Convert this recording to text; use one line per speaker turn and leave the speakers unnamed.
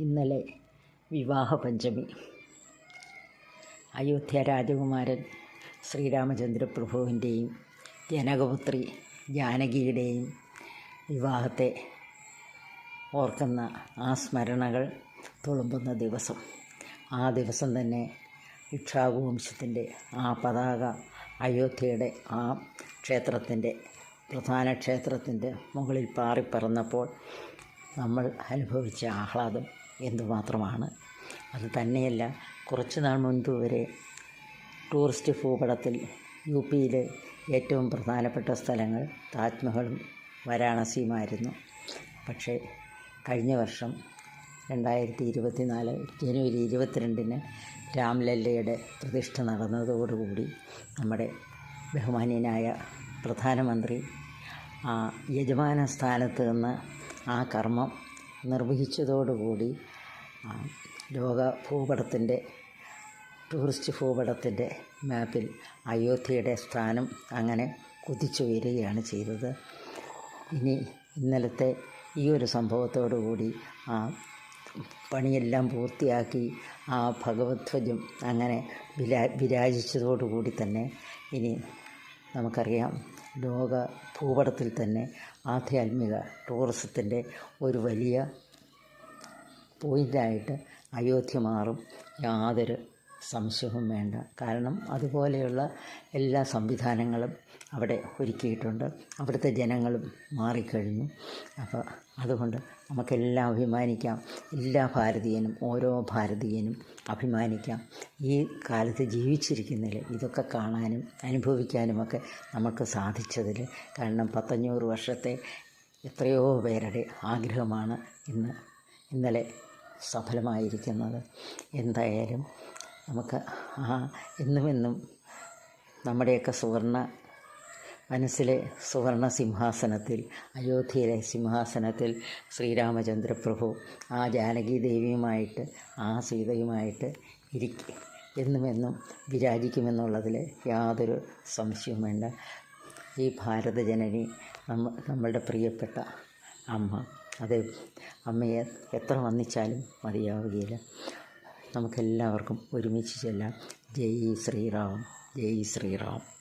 ഇന്നലെ വിവാഹപഞ്ചമി. അയോധ്യ രാജകുമാരൻ ശ്രീരാമചന്ദ്ര പ്രഭുവിന്റെയും ജനകപുത്രി ജാനകിയുടെയും വിവാഹത്തെ ഓർക്കുന്ന ആ സ്മരണകൾ തുളുമ്പുന്ന ദിവസം. ആ ദിവസം തന്നെ ഇക്ഷാകുവംശത്തിന്റെ ആ പതാക അയോധ്യയുടെ ആ ക്ഷേത്രത്തിന്റെ പ്രധാന ക്ഷേത്രത്തിന്റെ മുകളിൽ പാറിപ്പറന്നപ്പോൾ നമ്മൾ അനുഭവിച്ച ആഹ്ലാദം എന്തുമാത്രമാണ് അത് തന്നെയല്ല കുറച്ച് നാൾ മുൻപ് വരെ ടൂറിസ്റ്റ് ഭൂപടത്തിൽ യു പിയിലെ ഏറ്റവും പ്രധാനപ്പെട്ട സ്ഥലങ്ങൾ താജ്മഹലും വാരാണസിയുമായിരുന്നു. പക്ഷേ കഴിഞ്ഞ വർഷം രണ്ടായിരത്തി ഇരുപത്തി നാല് ജനുവരി ഇരുപത്തിരണ്ടിന് രാംലല്ലയുടെ പ്രതിഷ്ഠ നടന്നതോടുകൂടി നമ്മുടെ ബഹുമാന്യനായ പ്രധാനമന്ത്രി ആ യജമാന സ്ഥാനത്ത് നിന്ന് ആ കർമ്മം നിർവഹിച്ചതോടുകൂടി ലോക ഭൂപടത്തിന്റെ ടൂറിസ്റ്റ് ഭൂപടത്തിന്റെ മാപ്പിൽ അയോധ്യയുടെ സ്ഥാനം അങ്ങനെ കുതിച്ചുയരുകയാണ് ചെയ്തത്. ഇനി ഇന്നലത്തെ ഈ ഒരു സംഭവത്തോടുകൂടി ആ പണിയെല്ലാം പൂർത്തിയാക്കി ആ ഭഗവത്വജം അങ്ങനെ വിരാ വിരാജിച്ചതോടുകൂടി തന്നെ ഇനി നമുക്കറിയാം. ലോക ഭൂപടത്തിൽ തന്നെ ആധ്യാത്മിക ടൂറിസത്തിന്റെ ഒരു വലിയ പോയിന്റായിട്ട് അയോധ്യ മാറും. യാതൊരു സംശയവും വേണ്ട. കാരണം അതുപോലെയുള്ള എല്ലാ സംവിധാനങ്ങളും അവിടെ ഒരുക്കിയിട്ടുണ്ട്. അവിടുത്തെ ജനങ്ങളും മാറിക്കഴിഞ്ഞു. അപ്പോൾ അതുകൊണ്ട് നമുക്കെല്ലാം അഭിമാനിക്കാം. എല്ലാ ഭാരതീയനും ഓരോ ഭാരതീയനും അഭിമാനിക്കാം. ഈ കാലത്ത് ജീവിച്ചിരിക്കുന്നതിൽ ഇതൊക്കെ കാണാനും അനുഭവിക്കാനുമൊക്കെ നമുക്ക് സാധിച്ചതിൽ കാരണം പത്തഞ്ഞൂറ് വർഷത്തെ എത്രയോ പേരുടെ ആഗ്രഹമാണ് ഇന്ന് ഇന്നലെ സഫലമായിരിക്കുന്നത്. എന്തായാലും നമുക്ക് ആ എന്നുമെന്നും നമ്മുടെയൊക്കെ സുവർണ മനസ്സിലെ സുവർണ സിംഹാസനത്തിൽ അയോധ്യയിലെ സിംഹാസനത്തിൽ ശ്രീരാമചന്ദ്രപ്രഭു ആ ജാനകി ദേവിയുമായിട്ട് ആ സീതയുമായിട്ട് ഇരിക്കും എന്നുമെന്നും വിരാജിക്കുമെന്നുള്ളതിൽ യാതൊരു സംശയവും വേണ്ട. ഈ ഭാരതജനനി നമ്മ നമ്മളുടെ പ്രിയപ്പെട്ട അമ്മ. അത് അമ്മയെ എത്ര വന്നിച്ചാലും മതിയാവുകയില്ല. നമുക്കെല്ലാവർക്കും ഒരുമിച്ച് ചെല്ലാം. ജയ് ശ്രീറാം ജയ് ശ്രീറാം.